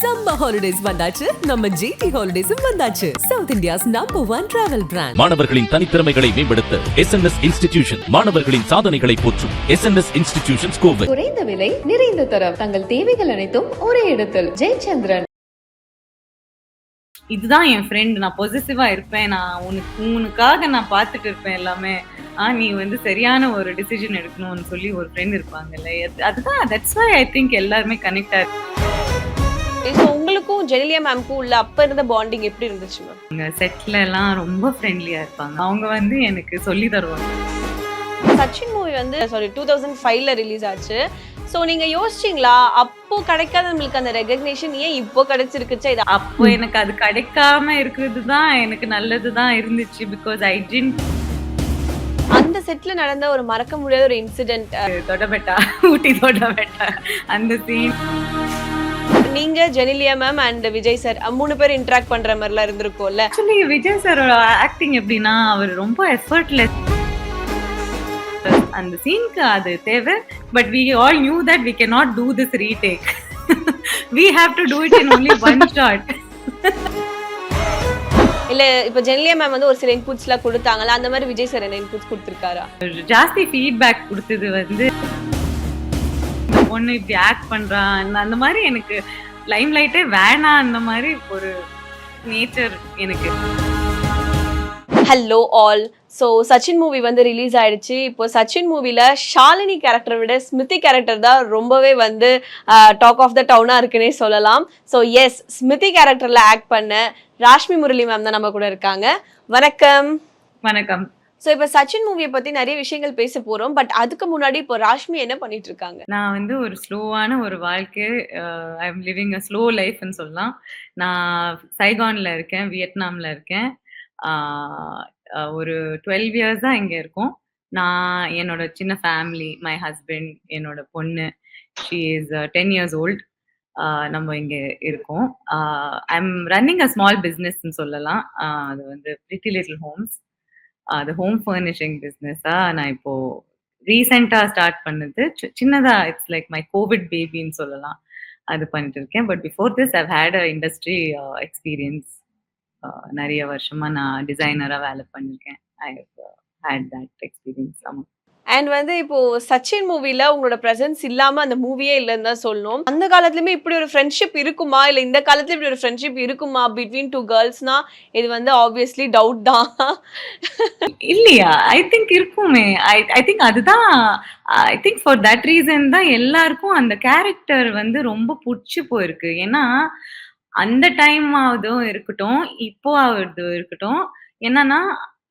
Summer holidays வந்தாச்சு. நம்ம GT ஹாலிடேஸும் வந்தாச்சு. South India's number one travel brand மாணவர்களின் தனித்திறமைகளை மேம்படுத்த எஸ் என் எஸ் இன்ஸ்டிடியூஷன் மாணவர்களின் சாதனைகளை போற்றும் S N S institution Kovai. குறைந்த விலை நிறைந்த தரம். தங்கள் தேவைகள் அனைத்தும் ஒரே இடத்தில். ஜெயச்சந்திரன். இதுதான் என் ஃப்ரெண்ட் நான் பொசிசிவா இருப்பேன். நான் உனக்கு உனக்காக நான் பார்த்துட்டு இருப்பேன் எல்லாமே. ஆ நீ வந்து சரியான ஒரு டிசிஷன் எடுக்கணும்னு சொல்லி ஒரு ஃப்ரெண்ட் இருப்பாங்கல்ல. அது- அதுதான் தட்ஸ் வை ஐ திங்க் எல்லாருமே கனெக்ட் ஆயிருக்காங்க ஸோ உங்களுக்கும் ஜெனிலியா மேம்க்கும் உள்ள அப்ப இருந்த பாண்டிங் எப்படி இருந்துச்சு மேம் செட்ல எல்லாம் ரொம்ப ஃப்ரெண்ட்லியா இருப்பாங்க. அவங்க வந்து எனக்கு சொல்லி தருவாங்க. சச்சின் மூவி வந்து சாரி டூ தௌசண்ட் ஃபைவ்ல ரிலீஸ் ஆச்சு. ஸோ நீங்க யோசிச்சிங்களா? அப்போ கிடைக்காத நம்மளுக்கு அந்த ரெகக்னேஷன் ஏன் இப்போ கிடைச்சிருக்குச்சா? இது அப்போ எனக்கு அது கிடைக்காம இருக்கிறது தான் எனக்கு நல்லது தான் இருந்துச்சு பிகாஸ் ஐ டென்ட் அந்த செட்ல நடந்த ஒரு மறக்க முடியாத ஒரு இன்சிடென்ட் தொடபெட்டா ஊட்டி தொடபெட்டா அந்த சீன் நீங்க Genelia ma'am and Vijay sir மூணு பேர் இன்டராக்ட் பண்ற மாதிரிலாம் இருந்திருக்கும்ல? ஆக்சுவலி விஜய் சாரோட ஆக்டிங் எப்படின்னா அவர் ரொம்ப எஃபர்ட்லெஸ் அந்த சீனுக்கு அது தேவை. But we all knew that we can not do this retake we have to do it in only one shot இல்ல இப்ப ஜெனிலியா மேம் வந்து ஒரு சில இன்புட்ஸ்லாம் கொடுத்தாங்கல்ல அந்த மாதிரி விஜய் சார் என்ன இன்புட்ஸ் கொடுத்திருக்காரா? ஜாஸ்தி ஃபீட்பேக் கொடுத்தது வந்து பொண்ணு இப்படி ஆக்ட் பண்றான் அந்த மாதிரி எனக்கு லைம் லைட்டே வேணாம் அந்த மாதிரி ஒரு நேச்சர் எனக்கு. Hello all so Sachin movie வந்து ரிலீஸ் ஆயிடுச்சு. இப்போ சச்சின் மூவில ஷாலினி கேரக்டரை விட ஸ்மிருதி கேரக்டர் தான் ரொம்பவே வந்து டாக் ஆஃப் த டவுனாக இருக்குன்னே சொல்லலாம். ஸோ எஸ் ஸ்மிருதி கேரக்டர்ல ஆக்ட் பண்ண ராஷ்மி முரளி மேம் தான் நம்ம கூட இருக்காங்க. வணக்கம். வணக்கம். ஸோ இப்போ சச்சின் மூவியை பற்றி நிறைய விஷயங்கள் பேச போகிறோம் பட் அதுக்கு முன்னாடி இப்போ ராஷ்மி என்ன பண்ணிட்டு இருக்காங்க? நான் வந்து ஒரு ஸ்லோவான ஒரு வாழ்க்கை I am living a slow லைஃப்னு சொல்லலாம். நான் சைகான்ல இருக்கேன் வியட்நாம்ல இருக்கேன். ஒரு டுவெல் இயர்ஸ் தான் இங்கே இருக்கோம். நான் என்னோட சின்ன ஃபேமிலி மை ஹஸ்பண்ட் என்னோட பொண்ணு she is ten years old நம்ம இங்கே இருக்கோம். I am running a small பிஸ்னஸ்ன்னு சொல்லலாம். அது வந்து பிரிட்டி லிட்டில் ஹோம்ஸ் அது ஹோம் ஃபர்னிஷிங் பிஸ்னஸா நான் இப்போ ரீசெண்டா ஸ்டார்ட் பண்ணது சின்னதா இட்ஸ் லைக் மை கோவிட் பேபின்னு சொல்லலாம். அது பண்ணிட்டு இருக்கேன். But before this I've had a industry experience நிறைய வருஷமா நான் டிசைனரா வேலை பண்ணிருக்கேன். ஐ ஹேட் தட் எக்ஸ்பீரியன்ஸ் ஆமாம் அண்ட் வந்து இப்போ சச்சின் மூவில உங்களோட பிரசன்ஸ் இல்லாம அந்த மூவியே இல்லைன்னு தான் சொல்லணும். அந்த காலத்துலயுமே இப்படி ஒரு ஃப்ரெண்ட்ஷிப் இருக்குமா? இல்ல இந்த காலத்துல இப்படி ஒரு ஃப்ரெண்ட்ஷிப் இருக்குமா? பிட்வீன் டூ கேர்ள்ஸ்னா இது வந்து ஆப்வியஸ்லி டவுட் தான். இல்லையா? ஐ திங்க் இருக்குமே. ஐ ஐ திங்க் அதுதான் I think for that reason தான் எல்லாருக்கும் அந்த கேரக்டர் வந்து ரொம்ப பிடிச்சி போயிருக்கு. ஏன்னா அந்த டைம் ஆகுதும் இருக்கட்டும் இப்போ ஆகுது இருக்கட்டும் என்னன்னா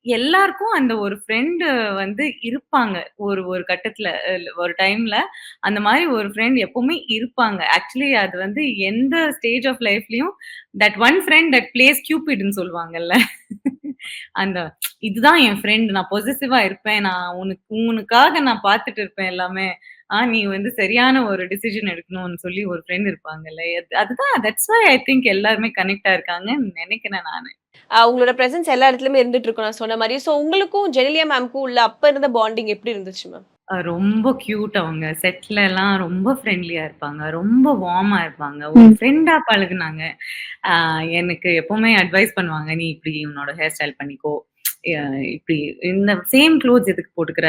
எல்லாருக்கும் அந்த ஒரு ஃப்ரெண்டு வந்து இருப்பாங்க. ஒரு ஒரு கட்டத்துல ஒரு டைம்ல அந்த மாதிரி ஒரு ஃப்ரெண்ட் எப்பவுமே இருப்பாங்க. ஆக்சுவலி அது வந்து எந்த stage of லைஃப்லயும் that one friend that place கியூபிட்னு சொல்லுவாங்கல்ல. அந்த இதுதான் என் ஃப்ரெண்ட் நான் பொசிசிவா இருப்பேன். நான் உனக்கு உனக்காக நான் பார்த்துட்டு இருப்பேன் எல்லாமே. ஆஹ் நீ வந்து சரியான ஒரு டிசிஷன் எடுக்கணும்னு சொல்லி ஒரு ஃப்ரெண்ட் இருப்பாங்கல்ல. அதுதான் தட்ஸ் வை ஐ திங்க் எல்லாருமே கனெக்டா இருக்காங்கன்னு நினைக்கிறேன் நானு. உங்களோட பிரசன்ஸ் எல்லா இடத்துலயுமே இருந்துட்டு இருக்கும் நான் சொன்ன மாதிரி ஸோ உங்களுக்கும் ஜெனிலியா மேம்க்கும் உள்ள அப்ப இருந்த பாண்டிங் எப்படி இருந்துச்சு மேம் ரொம்ப கியூட் அவங்க. செட்ல எல்லாம் ரொம்ப ஃப்ரெண்ட்லியா இருப்பாங்க ரொம்ப வார்மா இருப்பாங்க. ஒரு ஃப்ரெண்டா பழகுனாங்க. ஆஹ் எனக்கு எப்பவுமே அட்வைஸ் பண்ணுவாங்க நீ இப்படி உன்னோட ஹேர் ஸ்டைல் பண்ணிக்கோ இப்படி இந்த சேம் க்ளோத்ஸ் எதுக்கு போட்டுக்கிற?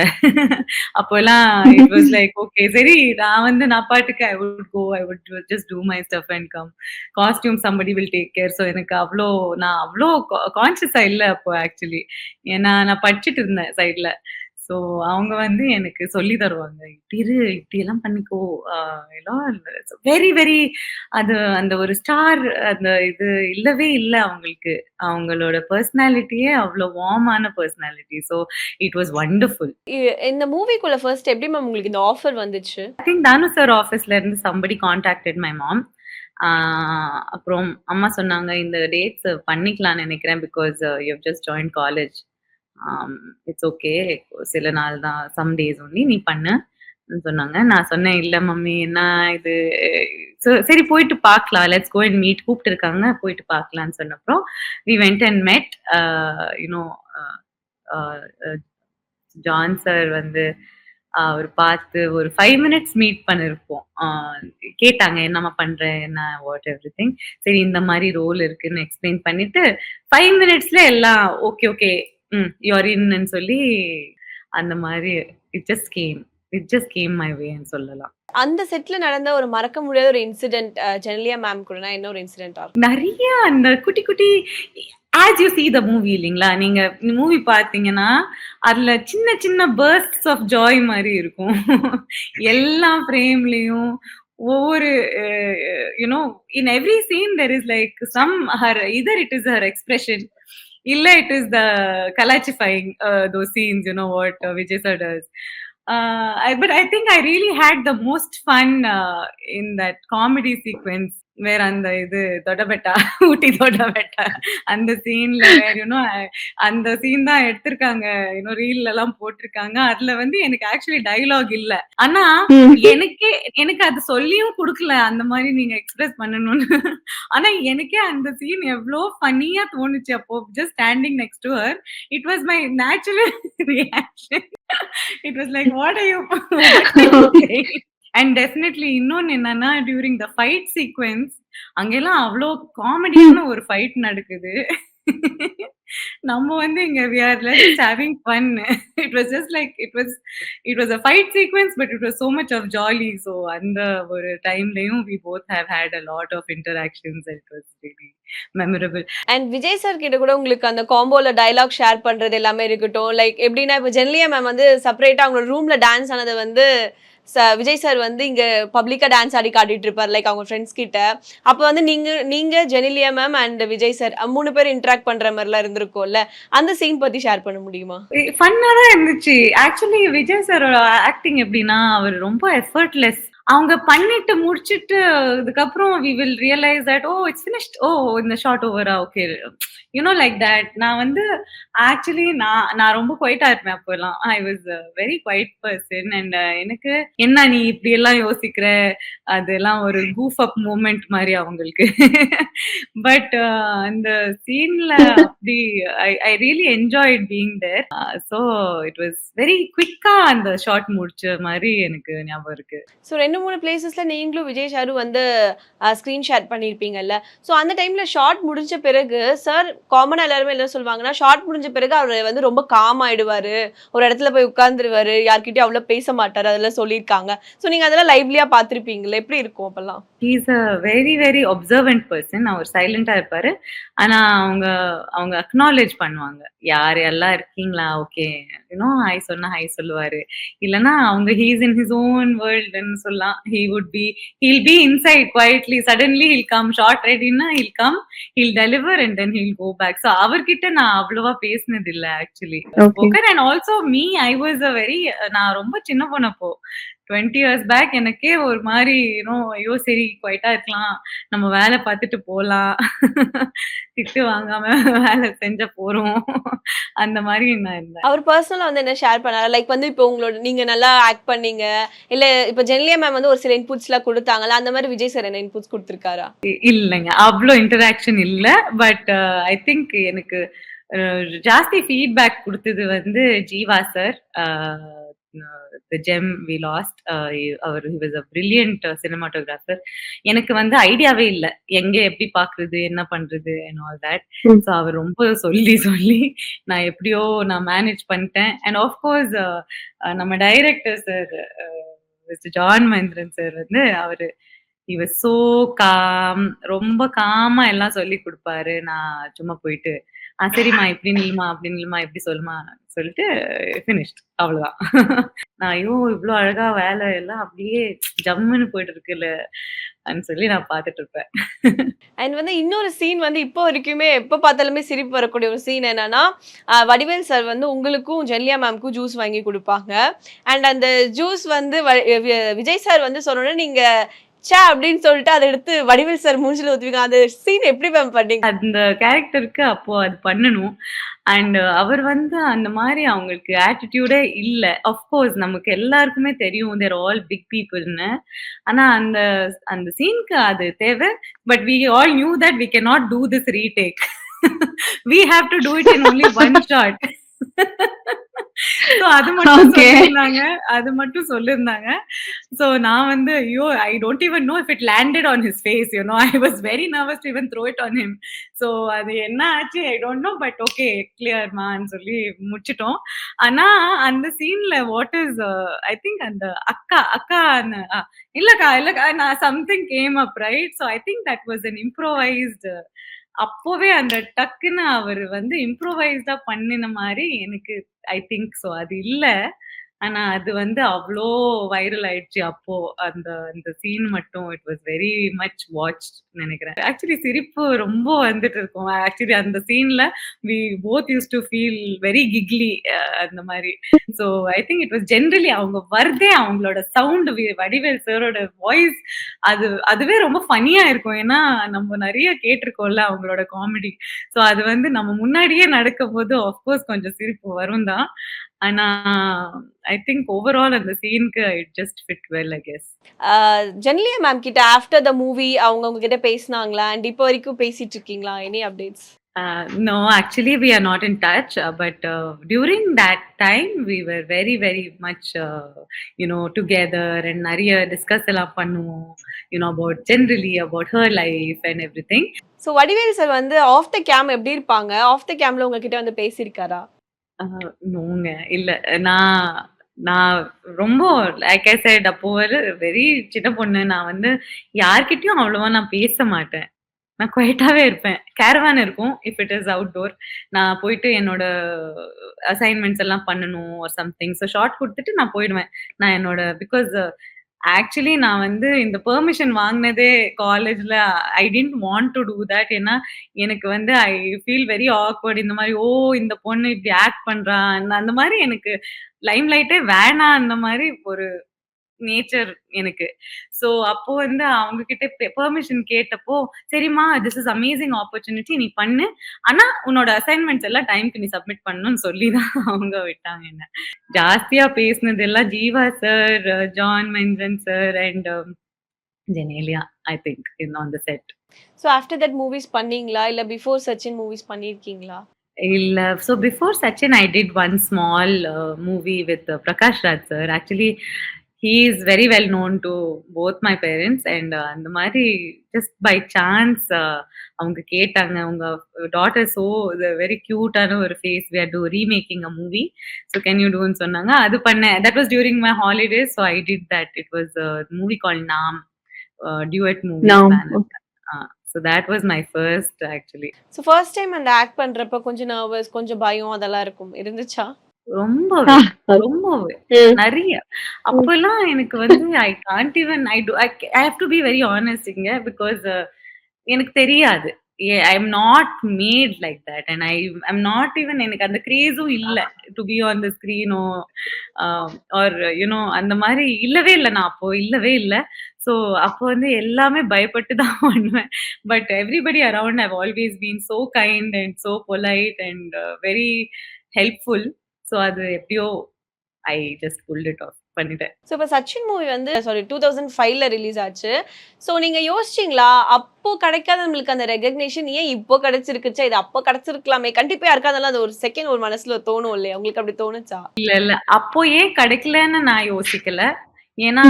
அப்போல்லாம் இட் வாஸ் லைக் ஓகே சரி நான் வந்து நான் பாட்டுக்கு I would go I would just do my stuff and come costume somebody will take care so எனக்கு அவ்வளோ நான் அவ்வளோ கான்சியஸா இல்லை அப்போ ஆக்சுவலி ஏன்னா நான் படிச்சுட்டு இருந்தேன் சைட்ல ஸோ அவங்க வந்து எனக்கு சொல்லி தருவாங்க இப்படி இரு இப்படி எல்லாம் பண்ணிக்கோ எல்லாம் வெரி வெரி அது அந்த ஒரு ஸ்டார் அந்த இது இல்லவே இல்லை அவங்களுக்கு. அவங்களோட பர்சனாலிட்டியே அவ்வளோ வார்மான personality so it was wonderful இந்த மூவிக்குள்ள ஃபர்ஸ்ட் எப்படி மேம் உங்களுக்கு இந்த ஆஃபர் வந்துச்சு? ஐ திங்க் தானு சார் ஆஃபீஸ்ல இருந்து சம்படி காண்டாக்டட் மை மாம் அப்புறம் அம்மா சொன்னாங்க இந்த டேட்ஸ் பண்ணிக்கலாம்னு நினைக்கிறேன் because you just join college it's okay சில நாள் தான் சம் டேஸ் ஒன்லி நீ பண்ணு சொன்னாங்க. நான் சொன்னேன் இல்லை மம்மி என்ன இது? சரி போயிட்டு பார்க்கலாம். லெட்ஸ் கோ அண்ட் மீட் கூப்பிட்டு இருக்காங்க போயிட்டு பார்க்கலான்னு சொன்னப்புறம் we went and met you know John sir வந்து uh, அவர் பார்த்து ஒரு ஃபைவ் மினிட்ஸ் மீட் பண்ணிருப்போம். கேட்டாங்க என்னம்மா பண்ற? என்ன? வாட் எவ்ரி திங் சரி இந்த மாதிரி ரோல் இருக்குன்னு எக்ஸ்பிளைன் பண்ணிட்டு ஃபைவ் மினிட்ஸ்ல எல்லாம் ஓகே ஓகே ம் யூஆர் இன்னு சொல்லி அந்த மாதிரி it just came it just came my வேன்னு சொல்லலாம். அந்த செட்ல நடந்த ஒரு மறக்க முடியாத ஒரு இன்சிடென்ட் ஜெனலியா மேம் கூட என்ன ஒரு இன்சிடென்ட் ஆகும் நிறைய அந்த குட்டி குட்டி as you see the movie இல்லைங்களா? நீங்க மூவி பார்த்தீங்கன்னா அதுல சின்ன சின்ன bursts ஆஃப் ஜாய் மாதிரி இருக்கும். எல்லா ஃப்ரேம்லயும் ஒவ்வொரு you know in every scene there is like some her either it is her expression illa it is the kalachifying uh, those scenes you know what uh, vijay sir does uh, but I think I really had the most fun uh, in that comedy sequence. Where அந்த இது தொடபெட்டா ஊட்டி தொடபெட்டா அந்த சீன்ல you know அந்த scene தான் எடுத்திருக்காங்க. You know ரீல்ல எல்லாம் போட்டிருக்காங்க. அதுல வந்து எனக்கு ஆக்சுவலி டயலாக் இல்ல. ஆனா எனக்கே எனக்கு அது சொல்லியும் கொடுக்கல அந்த மாதிரி நீங்க எக்ஸ்பிரஸ் பண்ணணும்னு. ஆனா எனக்கே அந்த சீன் எவ்வளோ ஃபன்னியா தோணுச்சு அப்போ just standing next to her it was my natural reaction it was like what are you and definitely இன்னொன்னு என்னன்னா டியூரிங் த ஃபைட் சீக்வென்ஸ் அங்கெல்லாம் அவ்வளோ காமெடியான ஒரு ஃபைட் நடக்குது. நம்ம வந்து இங்க we are just having fun it was just like it was it was a fight sequence but it was so much of jolly so அந்த ஒரு டைம்லயும் we both have had a lot of interactions it was really memorable and Vijay sir கிட்ட கூட உங்களுக்கு அந்த காம்போல dialogue share பண்றது எல்லாமே இருக்கட்டும். Like எப்படின்னா இப்போ ஜென்லியா மேம் வந்து செப்பரேட்டா அவங்களோட ரூம்ல டான்ஸ் ஆனதை வந்து விஜய் சார் வந்து இங்க பப்ளிக்கா டான்ஸ் ஆடி காட்டிட்டு இருப்பார் லைக் அவங்க ஃப்ரெண்ட்ஸ் கிட்ட. அப்போ வந்து நீங்க நீங்க Genelia ma'am and Vijay sir மூணு பேர் இன்டராக்ட் பண்ற மாதிரிலாம் இருந்திருக்கும்ல. அந்த சீன் பத்தி ஷேர் பண்ண முடியுமா? ஃபன்னா தான் இருந்துச்சு. ஆக்சுவலி விஜய் சாரோட ஆக்டிங் எப்படின்னா அவர் ரொம்ப எஃபர்ட்லெஸ் அவங்க பண்ணிட்டு முடிச்சிட்டு இதுக்கப்புறம் we will realise that oh it's finished oh இந்த ஷார்ட் ஓவரா ஓகே யூனோ லைக் தட் நான் வந்து ஆக்சுவலி நான் நான் ரொம்ப குவைட்டா இருப்பேன் அப்போலாம். I was very quiet person and எனக்கு என்ன நீ இப்படி எல்லாம் யோசிக்கிற? அதெல்லாம் ஒரு கூஃப் அப் மூமெண்ட் மாதிரி அவங்களுக்கு. பட் uh, அந்த சீன்ல அப்படி I I really enjoyed being there so it was very குவிக்கா அந்த ஷார்ட் முடிச்ச மாதிரி எனக்கு ஞாபகம் இருக்கு. ஸோ ரெண்டு மூணு பிளேசஸ்ல நீங்களும் விஜய் சாரு வந்து uh, ஸ்க்ரீன் ஷேர் பண்ணியிருப்பீங்கல்ல ஸோ அந்த டைம்ல ஷார்ட் முடிஞ்ச பிறகு சார் காமனாக எல்லாருமே என்ன சொல்லுவாங்கன்னா ஷார்ட் முடிஞ்ச பிறகு அவர் வந்து ரொம்ப காம் ஆயிடுவாரு. ஒரு இடத்துல போய் உட்காந்துருவாரு யார்கிட்டயும் அவ்வளவு பேச மாட்டாரு. அதெல்லாம் சொல்லியிருக்காங்க. ஸோ நீங்க அதெல்லாம் லைவ்லியா பார்த்துருப்பீங்களே? எப்படி இருக்கும் அப்பெல்லாம்? He's a very very observant person அவர் சைலண்டா இருப்பாரு. ஆனா அவங்க அவங்க அக்னாலேஜ் பண்ணுவாங்க. யார் எல்லாம் இருக்கீங்களா? ஓகே யூனோ ஹை சொன்னா ஹை சொல்லுவாரு. இல்லனா அவங்க ஹீஸ் இன் ஹிஸ் ஓன் வேர்ல்டுன்னு சொல்லலாம். He would be he'll be inside quietly suddenly he'll come shot ரெடின்னா he'll come he'll deliver and then he'll go back so அவர்கிட்ட நான் அவ்வளவா பேசினது இல்ல actually spoken and also me I was a very நான் ரொம்ப சின்ன பொண்ணப்போ. டுவெண்ட்டி இயர்ஸ் பேக் எனக்கே ஒரு மாதிரி யூனோ ஐயோ சரி குவைட்டா இருக்கலாம். நம்ம வேலை பார்த்துட்டு போலாம். திட்டு வாங்காம வேலை செஞ்ச போறோம். அந்த மாதிரி நான் இருந்தேன். அவர் பர்சனலா வந்து என்ன ஷேர் பண்ணாரு? லைக் வந்து இப்போ உங்களோட நீங்க நல்லா ஆக்ட் பண்ணீங்க. இல்ல இப்போ ஜென்லியா மேம் வந்து ஒரு சில இன்புட்ஸ் எல்லாம் கொடுத்தாங்கல்ல அந்த மாதிரி விஜய் சார் என்ன இன்புட்ஸ் கொடுத்திருக்காரா? இல்லைங்க. அவ்வளோ இன்டராக்ஷன் இல்ல. பட் ஐ திங்க் எனக்கு அஹ், ஜாஸ்தி ஃபீட்பேக் கொடுத்தது வந்து Jeeva sir the gem we lost our he was a brilliant cinematographer எனக்கு வந்து ஐடியாவே இல்லை. எங்க எப்படி பாக்குறது என்ன பண்றது அண்ட் ஆல் தட். ஸோ அவர் ரொம்ப சொல்லி சொல்லி நான் எப்படியோ நான் மேனேஜ் பண்ணிட்டேன். அண்ட் ஆஃப்கோர்ஸ் நம்ம director sir mister John Mahendran sir வந்து அவரு இவர் சோ காம் ரொம்ப காமா எல்லாம் சொல்லி கொடுப்பாரு. நான் சும்மா போயிட்டு ஆ சரிம்மா இப்படி நில்லுமா அப்படி நில்லுமா இப்படி சொல்லுமா சொல்லிட்டு ஃபினிஷ்ட் அவ்வளவுதான். நான் ஐயோ இவ்வளோ அழகா வேலை எல்லாம் அப்படியே ஜம்முன்னு போயிட்டு இருக்குல்ல அப்படின்னு சொல்லி நான் பார்த்துட்டு இருப்பேன் அண்ட் வந்து இன்னொரு சீன் வந்து இப்போ வரைக்குமே எப்போ பார்த்தாலுமே சிரிப்பு வரக்கூடிய ஒரு சீன் என்னன்னா வடிவேல் சார் வந்து உங்களுக்கும் ஜெல்லியா மேம்க்கும் ஜூஸ் வாங்கி கொடுப்பாங்க. அண்ட் அந்த ஜூஸ் வந்து வ- வி- விஜய் சார் வந்து சொன்னோன்னே நீங்க சே அப்படின்னு சொல்லிட்டு அதை எடுத்து வடிவேல் சார் மூஞ்சில ஊத்துவீங்க. அந்த சீன் எப்படி மேம் பண்ணீங்க? அந்த கேரக்டருக்கு அப்போ அது பண்ணணும். அண்ட் அவர் வந்து அந்த மாதிரி அவங்களுக்கு ஆட்டிடியூடே இல்லை. அஃப்கோர்ஸ் நமக்கு எல்லாருக்குமே தெரியும் தேர் ஆல் பிக் பீப்புள்னு ஆனா அந்த அந்த சீனுக்கு அது தேவை. But we all knew that we can not do this retake we have to do it in only one shot அது மட்டும் Okay. சொல்லியிருந்தாங்க. அது மட்டும் சொல்லியிருந்தாங்க. So நான் வந்து ஐயோ! I don't even know if it landed on his face you know I was very nervous to even throw it on him. So அது என்ன ஆச்சு I don't know but okay கிளியர்மான்னு சொல்லி முடிச்சுட்டோம். ஆனா அந்த சீன்ல வாட் இஸ் ஐ திங்க் அந்த அக்கா அக்கா இல்லக்கா இல்லக்கா நான் something came up right. So I think that was an improvised அப்போவே அந்த டக்குன்னு அவர் வந்து இம்ப்ரோவைஸ்டா பண்ணின மாதிரி எனக்கு ஐ திங்க் ஸோ அது இல்லை. ஆனா அது வந்து அவ்வளோ வைரல் ஆயிடுச்சு அப்போ. அந்த அந்த சீன் மட்டும் it was very much watch நினைக்கிறேன் ஆக்சுவலி சிரிப்பு ரொம்ப வந்துட்டு இருக்கும். ஆக்சுவலி அந்த சீன்ல we both used to feel very giggly அந்த மாதிரி so I think it was generally அவங்க வருதே அவங்களோட சவுண்ட் வி வடிவேல் சாரோட வாய்ஸ் அது அதுவே ரொம்ப ஃபனியா இருக்கும். ஏன்னா நம்ம நிறைய கேட்டிருக்கோம்ல அவங்களோட காமெடி. ஸோ அது வந்து நம்ம முன்னாடியே நடக்கும்போது ஆஃப் கோர்ஸ் கொஞ்சம் சிரிப்பு வரும் தான். ஆனா ஐ திங்க் ஓவரால் அந்த சீனுக்கு it just fit well I guess. Genelia ma'am கிட்ட ஆஃப்டர் த மூவி அவங்க உங்ககிட்ட பேசினாங்களா? அண்ட் இப்போ வரைக்கும் பேசிட்டு இருக்கீங்களா? Any updates? Not in touch. Uh, but uh, during that time, we were very, very much, uh, you know, together and நிறைய discuss எல்லாம் பண்ணுவோம். You know, about generally about her life and everything. So Vadivel sir வந்து of the game எப்படி இருப்பாங்க? Of the கேம்ல உங்ககிட்ட வந்து பேசியிருக்காரா? நோங்க. இல்ல. நான் நான் ரொம்ப லைக் ஐ செட் அப்போ ஒரு வெரி சின்ன பொண்ணு. நான் வந்து யார்கிட்டயும் அவ்வளவா நான் பேச மாட்டேன். நான் குவைட்டாவே இருப்பேன். கேரவான் இருக்கும். If it is outdoor. நான் போயிட்டு என்னோட அசைன்மென்ட்ஸ் எல்லாம் பண்ணணும் ஆர் சம்திங். ஸோ ஷார்ட் குடுத்துட்டு நான் போயிடுவேன். நான் என்னோட பிகாஸ் ஆக்சுவலி நான் வந்து இந்த பெர்மிஷன் வாங்குனதே காலேஜ்ல I didn't want to do that. ஏன்னா எனக்கு வந்து ஐ ஃபீல் வெரி ஆக்வர்ட் இந்த மாதிரி ஓ! இந்த பொண்ணு இப்படி ஆக்ட் பண்றா. அந்த மாதிரி எனக்கு லைம் லைட்டே வேணாம் அந்த மாதிரி ஒரு நேச்சர் எனக்கு. ஸோ அப்போ வந்து அவங்க கிட்ட பெர்மிஷன் கேட்டப்போ, சரிம்மா திஸ் இஸ் அமேசிங் ஆப்பர்ச்சுனிட்டி நீ பண்ணு. ஆனா உன்னோட அசைன்மென்ட்ஸ் எல்லாம் டைம்க்கு நீ சப்மிட் பண்ணணும்னு சொல்லி தான் அவங்க விட்டாங்க என்ன. ஜாஸ்தியா பேசினது எல்லாம் Jeeva sir, John mention sir and Genelia I think in on the set. So after that movies பண்ணீங்களா? இல்ல பிஃபோர் சச்சின் மூவிஸ் பண்ணியிருக்கீங்களா? இல்ல. So before Sachin, I did one small uh, movie with uh, Prakash Raj is very well known to both my parents and uh, அந்த just by chance uh, அவங்க கேட்டாங்க. உங்க daughter so very கியூட்டான ஒரு face. We are do remaking a movie. So can you டூன்னு சொன்னாங்க. அது பண்ணேன். That was during my holidays. So I did that. It was movie called Naam. A duet movie. So that was my first actually. So first time அந்த act பண்றப்ப கொஞ்சம் nervous, கொஞ்சம் பயம் அதெல்லாம் இருக்கும். இருந்துச்சா? ரொம்பவே, ரொம்பவே. நெறைய. அப்பல்லாம் எனக்கு வந்து I can't even I do I have to be very honest இங்க. பிகாஸ் எனக்கு தெரியாது. I am not mad like that. And I I'm not even எனக்கு அந்த கிரேஸும் இல்ல. டு பி ஆன் த ஸ்க்ரீனோ ஆர் யூ நோ அந்த மாரி இல்லவே இல்ல நான் அப்போ இல்லவே இல்ல. ஸோ அப்போ வந்து எல்லாமே பயப்பட்டு தான் பண்ணுவேன். But everybody around have always been so kind and so polite and very helpful. So அது எப்படியோ I just pulled it off பண்ணிட்டேன். ஸோ இப்ப சச்சின் மூவி வந்து சாரி 2005ல ரிலீஸ் ஆச்சு. ஸோ நீங்க யோசிச்சீங்களா? அப்போ கிடைக்காத நம்மளுக்கு அந்த ரெகக்னிஷன் ஏன் இப்போ கிடைச்சிருக்குச்சே, இது அப்போ கிடைச்சிருக்கலாமே. கண்டிப்பா யாருக்காவது அது ஒரு செகண்ட் ஒரு மனசுல தோணும் இல்லையா? உங்களுக்கு அப்படி தோணுச்சா? இல்ல, இல்ல. அப்போ ஏன் கிடைக்கலன்னு நான் யோசிக்கல. ஏன்னா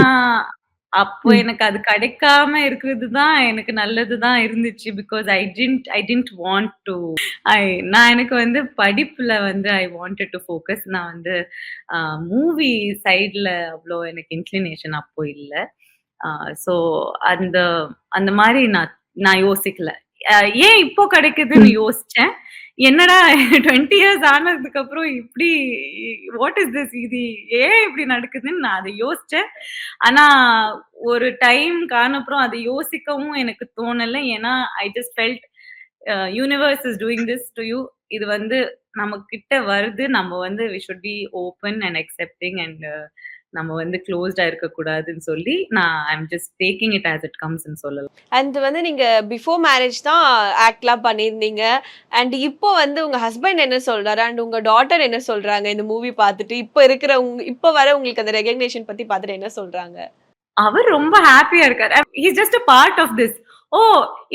அப்போ எனக்கு அது கிடைக்காம இருக்கிறது தான் எனக்கு நல்லது தான் இருந்துச்சு. Because I didn't I didn't want to I நான் எனக்கு வந்து படிப்புல வந்து ஐ வாண்டட் டூ ஃபோக்கஸ். நான் வந்து மூவி சைட்ல அவ்ளோ எனக்கு இன்க்ளினேஷன் அப்போ இல்ல. ஸோ அந்த அந்த மாரி நான் நான் யோசிக்கல. ஏன் இப்போ கிடைக்குதுன்னு யோசிச்சேன். என்னடா 20 இயர்ஸ் ஆனதுக்கு அப்புறம் இப்படி வாட் இஸ் திஸ் இது ஏன் இப்படி நடக்குதுன்னு நான் அதை யோசிச்சேன். ஆனா ஒரு டைம் காணப்புறம் அதை யோசிக்கவும் எனக்கு தோணலை ஏன்னா I just felt universe is doing this to you. இது வந்து நம்ம கிட்ட வருது. நம்ம வந்து we should be open and accepting and நம்ம வந்து குளோஸ்டா இருக்கக்கூடாதுன்னு சொல்லி நான் I am just taking it as it கம்ஸ்ன்னு சொல்லலாம். அண்ட் வந்து நீங்க பிஃபோர் மேரேஜ் தான் ஆக்ட்லாம் பண்ணியிருந்தீங்க. அண்ட் இப்போ வந்து உங்க ஹஸ்பண்ட் என்ன சொல்றாரு? அண்ட் உங்க டாட்டர் என்ன சொல்றாங்க? இந்த மூவி பார்த்துட்டு இப்போ இருக்கிற உங் இப்போ வர உங்களுக்கு அந்த ரெகக்னிஷன் பத்தி பார்த்துட்டு என்ன சொல்றாங்க? அவர் ரொம்ப ஹேப்பியா இருக்காரு. Is just a part of this. ஓ!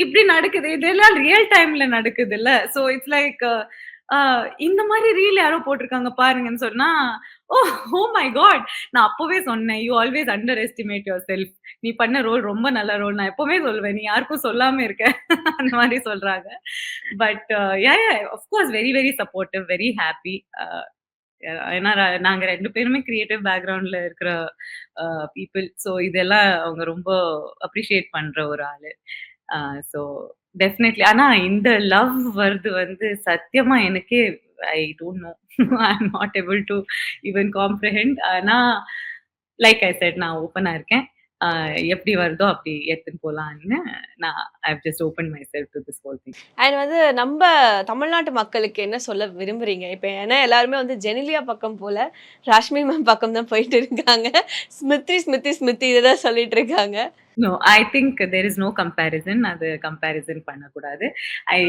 இப்படி நடக்குது. இதெல்லாம் ரியல் டைம்ல நடக்குதுல்ல. ஸோ இட்ஸ் லைக் இந்த மாதிரி ரீல் யாரோ போட்டிருக்காங்க பாருங்கன்னு சொன்னா ஓ ஓ மை காட் நான் அப்பவே சொன்னேன் you always underestimate yourself நீ பண்ண ரோல் ரொம்ப நல்ல ரோல் நான் எப்பவுமே சொல்வேன் நீ யாருக்கும் சொல்லாம இருக்க. அந்த மாதிரி சொல்றாங்க. But yeah course very very supportive very happy ஏன்னா நாங்க ரெண்டு பேருமே கிரியேட்டிவ் பேக்ரவுண்ட்ல இருக்கிற uh, பீப்புள் ஸோ இதெல்லாம் அவங்க ரொம்ப அப்ரிஷியேட் பண்ற ஒரு ஆளு. Uh, ஸோ டெஃபினெட்லி ஆனா இந்த லவ் வருது வந்து சத்தியமா எனக்கே I don't know I am not able to even comprehend ஆனா லைக் ஐ செட் நான் ஓப்பனா இருக்கேன். எப்படி வருதோ அப்படி எடுத்துன்னு போலான்னு நான் I just open myself to this whole thing and வந்து நம்ம தமிழ்நாட்டு மக்களுக்கு என்ன சொல்ல விரும்புறீங்க? இப்போ ஏன்னா எல்லாருமே வந்து ஜெனிலியா பக்கம் போல ராஷ்மி மேம் பக்கம் தான் போயிட்டு இருக்காங்க. ஸ்மிருதி ஸ்மிருதி ஸ்மிருதி இதை தான் சொல்லிட்டு இருக்காங்க. No I think there is no comparison அது கம்பேரிசன் பண்ணக்கூடாது. ஐ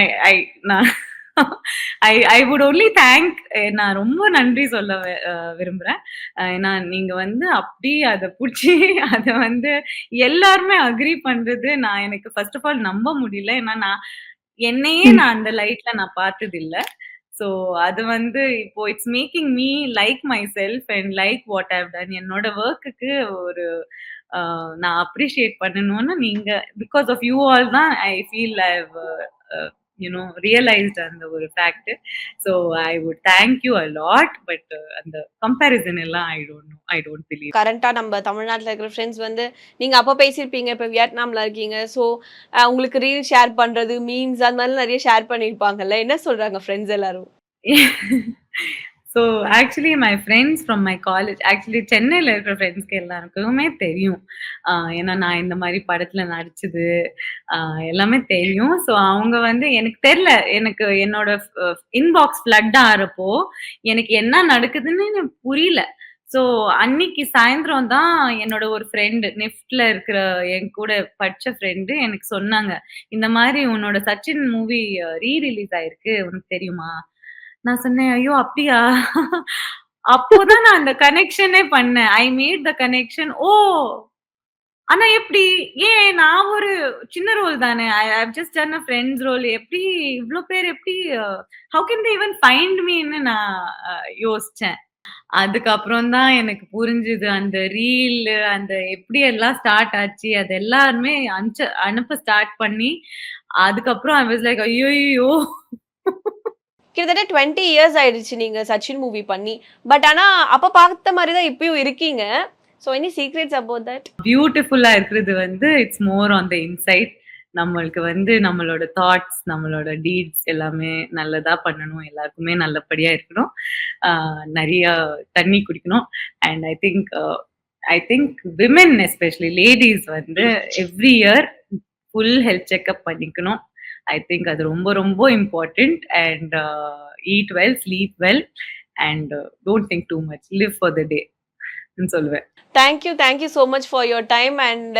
ஐ ஐ நான் I I would only thank நான் ரொம்ப நன்றி சொல்ல விரும்புறேன். ஏன்னா நீங்க வந்து அப்படி அதை பிடிச்சி அதை வந்து எல்லாருமே அக்ரி பண்றது நான் எனக்கு ஃபர்ஸ்ட் ஆஃப் ஆல் நம்ப முடியல. ஏன்னா நான் என்னையே நான் அந்த லைட்ல நான் பார்த்தது இல்ல ஸோ அது வந்து இப்போ it's making me like myself and like what have done என்னோட ஒர்க்குக்கு ஒரு நான் அப்ரிஷியேட் பண்ணணும்னு நீங்க பிகாஸ் ஆஃப் யூ ஆல் தான் I feel I you know realised அந்த ஒரு fact so I would thank you a lot but அந்த கம்பேரிசன் எல்லாம் I don't know I don't believe கரண்டா நம்ம தமிழ்நாட்டில் இருக்கிற ஃப்ரெண்ட்ஸ் வந்து நீங்க அப்போ பேசியிருப்பீங்க இப்போ வியட்நாம்ல இருக்கீங்க. ஸோ உங்களுக்கு ரீல் ஷேர் பண்றது மீம்ஸ் அந்த மாதிரி நிறைய ஷேர் பண்ணியிருப்பாங்கல்ல. என்ன சொல்றாங்க ஃப்ரெண்ட்ஸ் எல்லாரும்? So actually my friends from my college actually சென்னையில் இருக்கிற ஃப்ரெண்ட்ஸ்க்கு எல்லாருக்குமே தெரியும். ஏன்னா நான் இந்த மாதிரி படத்தில் நடிச்சது எல்லாமே தெரியும். ஸோ அவங்க வந்து எனக்கு தெரியல. எனக்கு என்னோட இன்பாக்ஸ் ஃப்ளட் ஆகிறப்போ எனக்கு என்ன நடக்குதுன்னு எனக்கு புரியல. ஸோ அன்னைக்கு சாயந்தரம் தான் என்னோட ஒரு ஃப்ரெண்டு நெஃப்ட்ல இருக்கிற என் கூட படிச்ச ஃப்ரெண்டு எனக்கு சொன்னாங்க இந்த மாதிரி உன்னோட சச்சின் மூவி ரீ ரிலீஸ் ஆயிருக்கு உனக்கு தெரியுமா? நான் சொன்னேன் ஐயோ அப்படியா? அப்போதான் நான் அந்த கனெக்ஷனே பண்ணேன். ஐ மேட் த கனெக்ஷன் ஓ! ஆனா எப்படி? ஏன்? நான் ஒரு சின்ன ரோல் தானே. I have just done a friends role எப்படி இவ்ளோ பேர் எப்படி how can they even find மீன்னு நான் யோசிச்சேன். அதுக்கப்புறம் தான் எனக்கு புரிஞ்சுது அந்த ரீல் அந்த எப்படி எல்லாம் ஸ்டார்ட் ஆச்சு அது எல்லாருமே அனுச்ச அனுப்ப ஸ்டார்ட் பண்ணி அதுக்கப்புறம் ஐ வாஸ் லைக் ஐயோ கிட்டத்தட்ட டுவெண்ட்டி இயர்ஸ் ஆயிடுச்சு நீங்க சச்சின் மூவி பண்ணி. பட் ஆனா அப்ப பார்த்த மாதிரி தான் இப்பயும் இருக்கீங்க. So any secrets about that பியூட்டிஃபுல்லா இருக்கிறது வந்து it's more on the inside நம்மளுக்கு வந்து நம்மளோட தாட்ஸ் நம்மளோட டீட்ஸ் எல்லாமே நல்லதா பண்ணணும். எல்லாருக்குமே நல்லபடியா இருக்கணும். நிறைய தண்ணி குடிக்கணும். And I think I think women especially ladies வந்து every year full health checkup பண்ணிக்கணும். ஐ திங்க் அது ரொம்ப ரொம்ப important and eat well sleep well and don't think too much live for the day சொல்லுவேன். Thank you thank you so much for your time and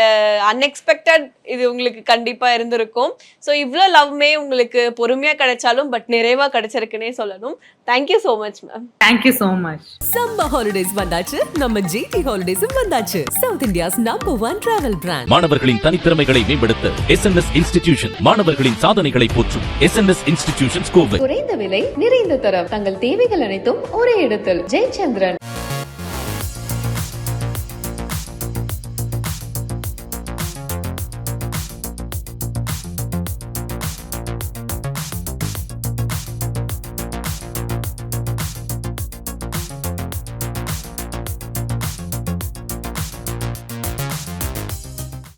unexpected இது உங்களுக்கு கண்டிப்பாக இருந்திருக்கும். So இவ்வளோ லவ்மே உங்களுக்கு பொறுமையாக கிடைச்சாலும் பட் நிறைவாக கிடைச்சிருக்குன்னே சொல்லணும். Thank you so much ma'am thank you so much summer holidays வந்தாச்சு. நம்ம ஜிடி ஹாலிடேஸும் வந்தாச்சு. South India's number one travel brand மாணவர்களின் தனித்திறமைகளை மேம்படுத்த எஸ்என்எஸ் இன்ஸ்டிடியூஷன் மாணவர்களின் சாதனைகளை போற்றும் எஸ்என்எஸ் இன்ஸ்டிடியூஷன் கோவை குறைந்த விலை நிறைந்த தரம். தங்கள் தேவைகள் அனைத்தும் ஒரே இடத்தில். ஜெயச்சந்திரன்.